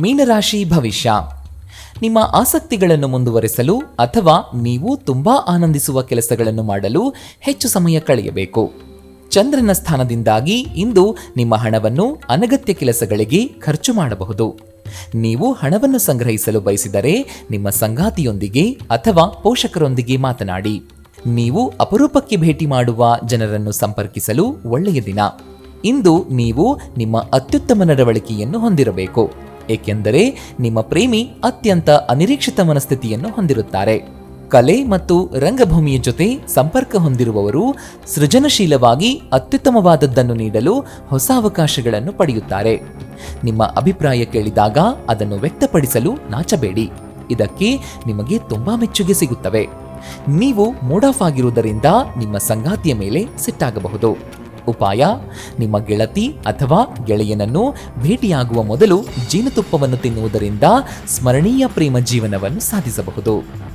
ಮೀನರಾಶಿ ಭವಿಷ್ಯ. ನಿಮ್ಮ ಆಸಕ್ತಿಗಳನ್ನು ಮುಂದುವರಿಸಲು ಅಥವಾ ನೀವು ತುಂಬಾ ಆನಂದಿಸುವ ಕೆಲಸಗಳನ್ನು ಮಾಡಲು ಹೆಚ್ಚು ಸಮಯ ಕಳೆಯಬೇಕು. ಚಂದ್ರನ ಸ್ಥಾನದಿಂದಾಗಿ ಇಂದು ನಿಮ್ಮ ಹಣವನ್ನು ಅನಗತ್ಯ ಕೆಲಸಗಳಿಗೆ ಖರ್ಚು ಮಾಡಬಹುದು. ನೀವು ಹಣವನ್ನು ಸಂಗ್ರಹಿಸಲು ಬಯಸಿದರೆ ನಿಮ್ಮ ಸಂಗಾತಿಯೊಂದಿಗೆ ಅಥವಾ ಪೋಷಕರೊಂದಿಗೆ ಮಾತನಾಡಿ. ನೀವು ಅಪರೂಪಕ್ಕೆ ಭೇಟಿ ಮಾಡುವ ಜನರನ್ನು ಸಂಪರ್ಕಿಸಲು ಒಳ್ಳೆಯ ದಿನ. ಇಂದು ನೀವು ನಿಮ್ಮ ಅತ್ಯುತ್ತಮ ನಡವಳಿಕೆಯನ್ನು ಹೊಂದಿರಬೇಕು. ಏಕೆಂದರೆ ನಿಮ್ಮ ಪ್ರೇಮಿ ಅತ್ಯಂತ ಅನಿರೀಕ್ಷಿತ ಮನಸ್ಥಿತಿಯನ್ನು ಹೊಂದಿರುತ್ತಾರೆ. ಕಲೆ ಮತ್ತು ರಂಗಭೂಮಿಯ ಜೊತೆ ಸಂಪರ್ಕ ಹೊಂದಿರುವವರು ಸೃಜನಶೀಲವಾಗಿ ಅತ್ಯುತ್ತಮವಾದದ್ದನ್ನು ನೀಡಲು ಹೊಸ ಅವಕಾಶಗಳನ್ನು ಪಡೆಯುತ್ತಾರೆ. ನಿಮ್ಮ ಅಭಿಪ್ರಾಯ ಕೇಳಿದಾಗ ಅದನ್ನು ವ್ಯಕ್ತಪಡಿಸಲು ನಾಚಬೇಡಿ. ಇದಕ್ಕೆ ನಿಮಗೆ ತುಂಬಾ ಮೆಚ್ಚುಗೆ ಸಿಗುತ್ತವೆ. ನೀವು ಮೂಡ್ ಆಫ್ ಆಗಿರುವುದರಿಂದ ನಿಮ್ಮ ಸಂಗಾತಿಯ ಮೇಲೆ ಸಿಟ್ಟಾಗಬಹುದು. ಉಪಾಯ. ನಿಮ್ಮ ಗೆಳತಿ ಅಥವಾ ಗೆಳೆಯನನ್ನು ಭೇಟಿಯಾಗುವ ಮೊದಲು ಜೇನುತುಪ್ಪವನ್ನು ತಿನ್ನುವುದರಿಂದ ಸ್ಮರಣೀಯ ಪ್ರೇಮ ಜೀವನವನ್ನು ಸಾಧಿಸಬಹುದು.